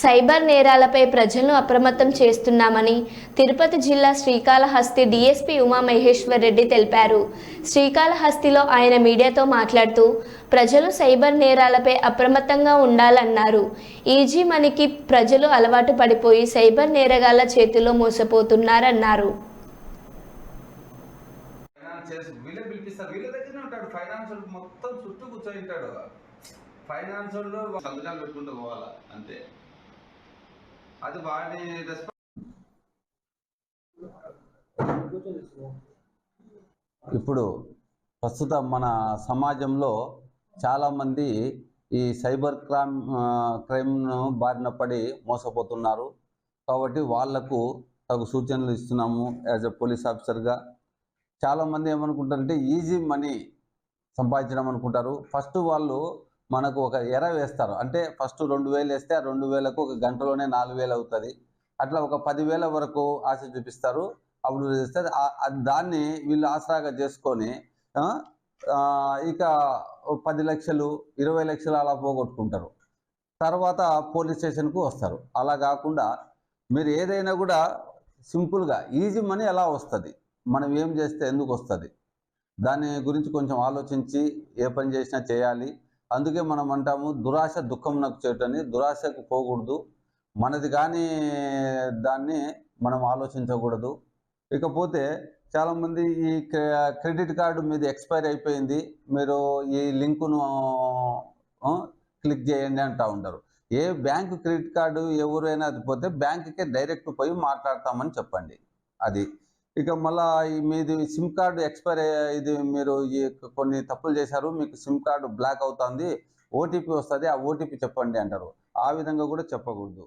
Cyber నేరాలపై ప్రజలను అప్రమత్తం చేస్తున్నామని తిరుపతి జిల్లా శ్రీకాళహస్తి డీఎస్పీ ఉమామహేశ్వర్ రెడ్డి తెలిపారు. శ్రీకాళహస్తిలో ఆయన మీడియాతో మాట్లాడుతూ ప్రజలు సైబర్ నేరాలపై అప్రమత్తంగా ఉండాలన్నారు. ఈజీ మనీకి ప్రజలు అలవాటు పడిపోయి సైబర్ నేరగాళ్ళ చేతిలో మోసపోతున్నారన్నారు. ఫైనాన్స్ ఫైనాన్స్ సంతకాలు పెట్టుకుంటూ పోవాలా? అంతే. అది వాడి రెస్పాన్స్ ఇప్పుడు ప్రస్తుతం మన సమాజంలో చాలామంది ఈ సైబర్ క్రైమ్ క్రైమ్ను బారిన పడి మోసపోతున్నారు. కాబట్టి వాళ్ళకు తగు సూచనలు ఇస్తున్నాము యాజ్ ఎ పోలీస్ ఆఫీసర్గా. చాలామంది ఏమనుకుంటారంటే ఈజీ మనీ సంపాదించడం అనుకుంటారు. ఫస్ట్ వాళ్ళు మనకు ఒక ఎర వేస్తారు. అంటే ఫస్ట్ రెండు వేలు వేస్తే ఆ రెండు వేలకు ఒక గంటలోనే నాలుగు వేలు అవుతుంది. అట్లా ఒక పదివేల వరకు ఆశ చూపిస్తారు. అప్పుడు చేస్తే దాన్ని వీళ్ళు ఆసరాగా చేసుకొని ఇక పది లక్షలు ఇరవై లక్షలు అలా పోగొట్టుకుంటారు. తర్వాత పోలీస్ స్టేషన్కు వస్తారు. అలా కాకుండా మీరు ఏదైనా కూడా సింపుల్గా ఈజీ మనీ ఎలా వస్తుంది. మనం ఏం చేస్తే ఎందుకు వస్తుంది? దాని గురించి కొంచెం ఆలోచించి ఏ పని చేసినా చేయాలి. అందుకే మనం అంటాము దురాశ దుఃఖం నాకు చేయటని దురాశకు పోకూడదు. మనది కానీ దాన్ని మనం ఆలోచించకూడదు. ఇకపోతే చాలామంది ఈ క్రె- క్రెడిట్ కార్డు మీద ఎక్స్పైర్ అయిపోయింది. మీరు ఈ లింకును క్లిక్ చేయండి అంటూ ఉంటారు. ఏ బ్యాంకు క్రెడిట్ కార్డు ఎవరైనా అది పోతే బ్యాంకుకే డైరెక్ట్ పోయి మాట్లాడతామని చెప్పండి. అది ఇక మళ్ళా మీది సిమ్ కార్డు ఎక్స్పైర్ ఇది మీరు ఈ కొన్ని తప్పులు చేశారు మీకు సిమ్ కార్డు బ్లాక్ అవుతుంది ఓటీపీ వస్తుంది ఆ ఓటీపీ చెప్పండి అంటారు. ఆ విధంగా కూడా చెప్పకూడదు.